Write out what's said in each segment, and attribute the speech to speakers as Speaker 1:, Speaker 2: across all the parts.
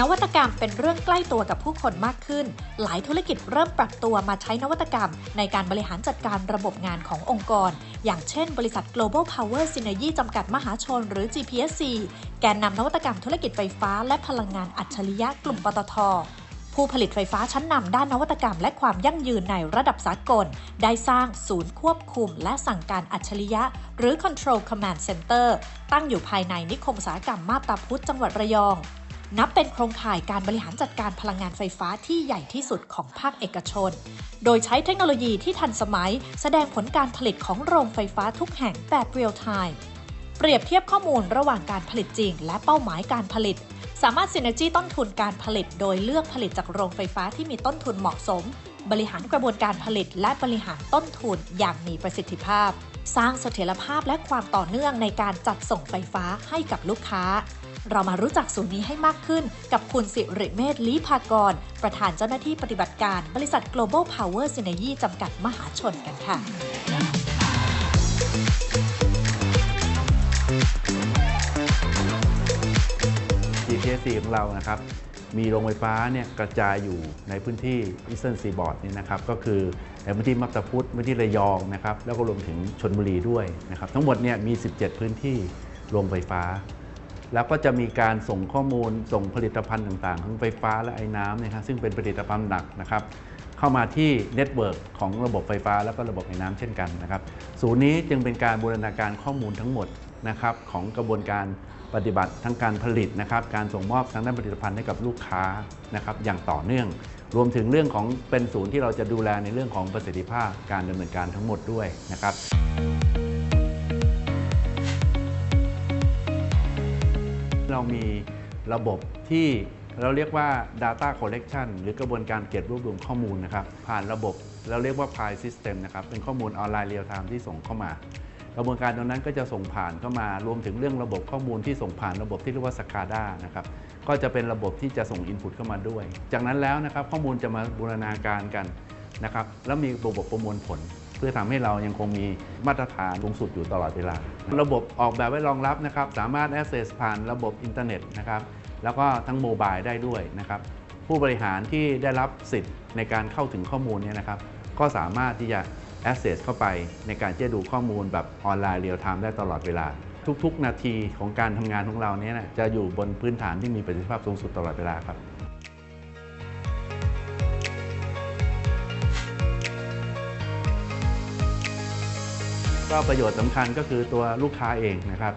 Speaker 1: นวัตกรรมเป็นเรื่องใกล้ตัวกับผู้คนมากขึ้น หลายธุรกิจเริ่มปรับตัวมาใช้นวัตกรรม ในการบริหารจัดการระบบงานขององค์กร อย่างเช่นบริษัท Global Power Synergy จำกัดมหาชน หรือ GPSC แกนนำนวัตกรรมธุรกิจไฟฟ้า และพลังงานอัจฉริยะกลุ่มปตทผู้ผลิตไฟฟ้าชั้นนำด้านนวัตกรรมและความยั่งยืนในระดับสากล ได้สร้างศูนย์ควบคุมและสั่งการอัจฉริยะ หรือ Control Command Center ตั้งอยู่ภายในนิคมอุตสาหกรรมมาบตาพุธจังหวัดระยอง นับเป็นโครงข่ายการบริหารจัดการพลังงานไฟฟ้าที่ใหญ่ที่สุดของภาคเอกชน โดยใช้เทคโนโลยีที่ทันสมัย แสดงผลการผลิตของโรงไฟฟ้าทุกแห่งแบบเรียลไทม์เปรียบเทียบข้อมูลระหว่างการผลิตจริง และเป้าหมายการผลิต สามารถซินเนจีต้นทุนการผลิต โดยเลือกผลิตจากโรงไฟฟ้าที่มีต้นทุนเหมาะสม บริหารกระบวนการผลิต และบริหารต้นทุนอย่างมีประสิทธิภาพ สร้างเสถียรภาพและความต่อเนื่องในการจัดส่งไฟฟ้าให้กับลูกค้า เรามารู้จักศูนย์นี้ให้มากขึ้น กับคุณสิริเมธลีภากร ประธานเจ้าหน้าที่ปฏิบัติการบริษัท Global Power Synergy จำกัดมหาชนกันค่ะ
Speaker 2: GPSC ของเรานะครับ มีโรงไฟฟ้าเนี่ยกระจายอยู่ในพื้นที่ Eastern Seaboard นี่นะครับก็คือในพื้นที่มับตพุธพื้นที่ระยองนะครับแล้วก็รวมถึงชนบุรีด้วยนะครับทั้งหมดเนี่ยมี 17 พื้นที่โรงไฟฟ้า แล้วก็จะมีการส่งข้อมูลส่งผลิตภัณฑ์ต่างๆ ทั้งไฟฟ้าและไอ้น้ำนะครับซึ่งเป็นผลิตภัณฑ์หนักนะครับเข้ามาที่เน็ตเวิร์กของระบบไฟฟ้า แล้วก็ระบบไอ้น้ำเช่นกันนะครับศูนย์นี้จึงเป็นการบูรณาการข้อมูลทั้งหมด นะครับของกระบวนการปฏิบัติทั้งการผลิตนะครับการส่งมอบทางด้านผลิตภัณฑ์ให้กับลูกค้านะครับอย่างต่อเนื่อง รวมถึงเรื่องของเป็นศูนย์ที่เราจะดูแลในเรื่องของประสิทธิภาพการดำเนินการทั้งหมดด้วยนะครับเรามีระบบที่เราเรียกว่า data collection หรือกระบวนการเก็บรวบรวมข้อมูลนะครับ ผ่านระบบเราเรียกว่า Pi System นะครับ เป็นข้อมูลออนไลน์เรียลไทม์ที่ส่งเข้ามา กระบวนการตรงนั้นก็จะส่งผ่านเข้ามารวมถึงเรื่องระบบข้อมูลที่ส่งผ่านระบบที่เรียกว่า SCADA นะครับก็จะเป็นระบบที่จะส่ง Input เข้ามาด้วย จากนั้นแล้วนะครับข้อมูลจะมาบูรณาการกันนะครับแล้วมีระบบประมวลผล เพื่อทำให้เรายังคงมีมาตรฐานสูงสุดอยู่ตลอดเวลา ระบบออกแบบไว้รองรับนะครับสามารถ access ผ่านระบบอินเทอร์เน็ตนะครับแล้วก็ทั้งโมบายได้ด้วยนะครับผู้บริหารที่ได้รับสิทธิ์ในการเข้าถึงข้อมูลเนี่ยนะครับก็สามารถที่จะ access เข้าไปในการที่จะดูข้อมูลแบบออนไลน์เรียลไทม์ได้ตลอดเวลา ทุกๆ นาทีของการทำงานของเราเนี่ยนะจะอยู่บนพื้นฐานที่มีประสิทธิภาพสูงสุดตลอดเวลาครับก็ประโยชน์สำคัญก็คือตัวลูกค้าเองนะครับ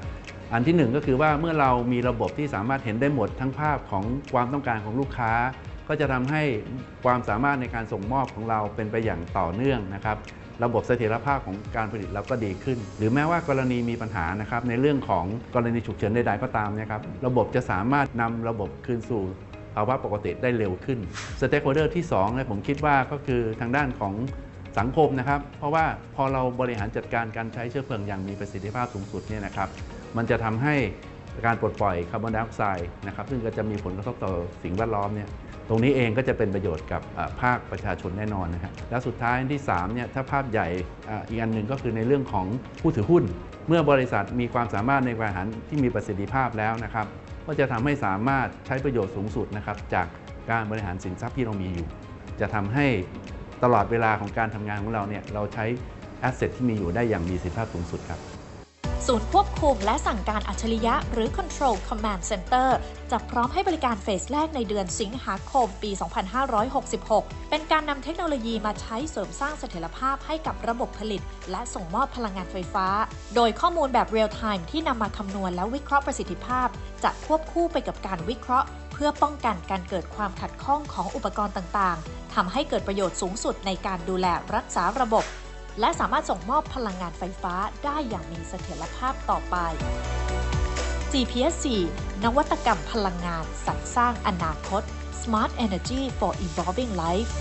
Speaker 2: อันที่หนึ่งก็คือว่าเมื่อเรามีระบบที่สามารถเห็นได้หมดทั้งภาพของความต้องการของลูกค้า ก็จะทำให้ความสามารถในการส่งมอบของเราเป็นไปอย่างต่อเนื่องนะครับ ระบบเสถียรภาพของการผลิตเราก็ดีขึ้น หรือแม้ว่ากรณีมีปัญหานะครับในเรื่องของกรณีฉุกเฉินใดๆก็ตามนะครับระบบจะสามารถนำระบบคืนสู่ภาวะปกติได้เร็วขึ้นสเต็กโฮเดอร์ที่2เนี่ยผมคิดว่าก็คือทางด้านของสังคมนะครับ เพราะว่าพอเราบริหารจัดการการใช้เชื้อเพลิงอย่างมีประสิทธิภาพสูงสุดเนี่ยนะครับ มันจะทำให้การปลดปล่อยคาร์บอนไดออกไซด์นะครับ ซึ่งก็จะมีผลกระทบต่อสิ่งแวดล้อมเนี่ย ตรงนี้เองก็จะเป็นประโยชน์กับภาคประชาชนแน่นอนนะครับและสุดท้ายที่3เนี่ยถ้าภาพใหญ่อีกอันหนึ่งก็คือในเรื่องของผู้ถือหุ้น เมื่อบริษัทมีความสามารถในการบริหารที่มีประสิทธิภาพแล้วนะครับ ก็จะทำให้สามารถใช้ประโยชน์สูงสุดนะครับจากการบริหารสินทรัพย์ที่เรามีอยู่ จะทำให้ตลอดเวลาของการทำงานของเราเนี่ยเราใช้แอสเซทที่มีอยู่ได้อย่างมีประสิทธิภาพสูงสุดครับ
Speaker 1: ศูนย์ควบคุมและสั่งการอัจฉริยะ หรือ Control Command Center จะพร้อมให้บริการเฟสแรกในเดือนสิงหาคมปี 2566 เป็นการนำเทคโนโลยีมาใช้เสริมสร้างเสถียรภาพให้กับระบบผลิต และส่งมอบพลังงานไฟฟ้า โดยข้อมูลแบบเรียลไทม์ที่นำมาคำนวณและวิเคราะห์ประสิทธิภาพ จะควบคู่ไปกับการวิเคราะห์ เพื่อป้องกันการเกิดความขัดข้องของอุปกรณ์ต่างๆทำให้เกิดประโยชน์สูงสุดในการดูแลรักษาระบบ และสามารถส่งมอบพลังงานไฟฟ้าได้อย่างมีเสถียรภาพต่อไป GPSC นวัตกรรมพลังงานสรรสร้างอนาคต Smart Energy for Evolving Life